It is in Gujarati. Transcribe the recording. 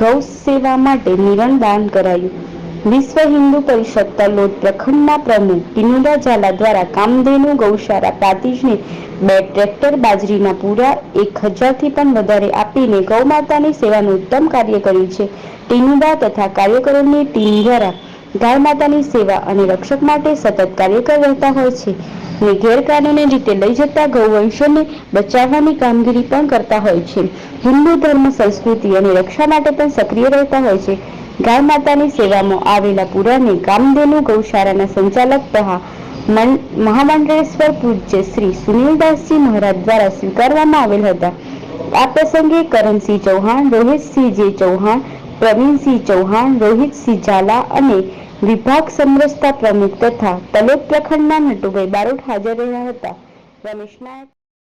ગૌ સેવા માટે નિરણ દાન કરાયું. વિશ્વ હિન્દુ પરિષદ તલોદ પ્રખંડના પ્રમુખ ટીનુદા ઝાલા દ્વારા કામધેનુ ગૌશાળા પ્રાતિજને બે ટ્રેક્ટર બાજરીના પૂરા એક હજારથી પણ વધારે આપીને ગૌ માતાની સેવાનું ઉત્તમ કાર્ય કર્યું છે. ટીનુદા તથા કાર્યકરોની ટીમ દ્વારા ગાય માતાની સેવા અને રક્ષક માટે સતત કાર્યકર રહેતા હોય છે. અને ગેરકાનૂની રીતે લઈ જતા ગૌવંશોને બચાવવાની કામગીરી પણ કરતા હોય છે. હિન્દુ ધર્મ, સંસ્કૃતિ અને રક્ષા માટે પણ સક્રિય રહેતા હોય છે. ગાય માતાની સેવામાં આવેલા પુરાને કામધેનુ ગૌશાળાના સંચાલક તથા મહામંડળેશ્વર પૂજ્ય શ્રી સુનિલદાસજી મહારાજ દ્વારા સ્વીકારવામાં આવેલ હતા. આ પ્રસંગે કરણસિંહ ચૌહાણ રોહિતસિંહ જે ચૌહાણ, પ્રવીણસિંહ ચૌહાણ, રોહિતસિંહ ઝાલા અને વિભાગ સમરસતા પ્રમુખ તથા તલોદ પ્રખંડના નટુભાઈ બારોટ હાજર રહ્યા હતા. રમેશ નાયક